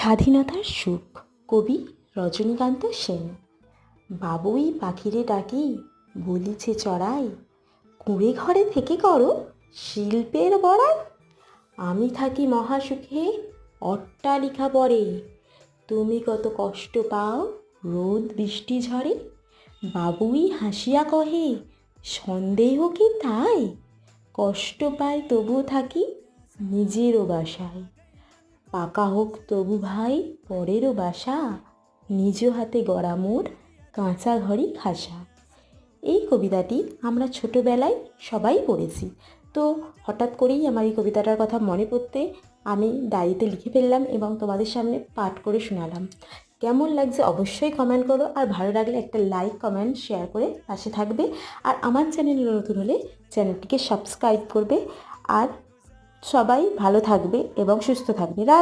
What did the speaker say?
স্বাধীনতার সুখ। কবি রজনীকান্ত সেন। বাবুই পাখিরে ডাকি, বলিছে চড়াই, কুঁড়ে ঘরে থেকে করো শিল্পের বড়াই। আমি থাকি মহাসুখে, অট্টালিকা পরে। তুমি কত কষ্ট পাও রোদ বৃষ্টি ঝরে। বাবুই হাসিয়া কহে, সন্দেহ কি তাই? কষ্ট পায় তবু থাকি নিজেরও বাসায়। পাকা হোক তবু ভাই, পরেরও বাসা। নিজ হাতে গড়া মোর, কাঁচা ঘরই খাসা। এই কবিতাটি আমরা ছোটোবেলায় সবাই পড়েছি। তো হঠাৎ করেই আমার এই কবিতাটার কথা মনে পড়তে আমি ডায়েরিতে লিখে ফেললাম এবং তোমাদের সামনে পাঠ করে শোনালাম। কেমন লাগছে অবশ্যই কমেন্ট করো আর ভালো লাগলে একটা লাইক কমেন্ট শেয়ার করে পাশে থাকবে। আর আমার চ্যানেল নতুন হলে চ্যানেলটিকে সাবস্ক্রাইব করবে। আর সবাই ভালো থাকবে এবং সুস্থ থাকবে। রাত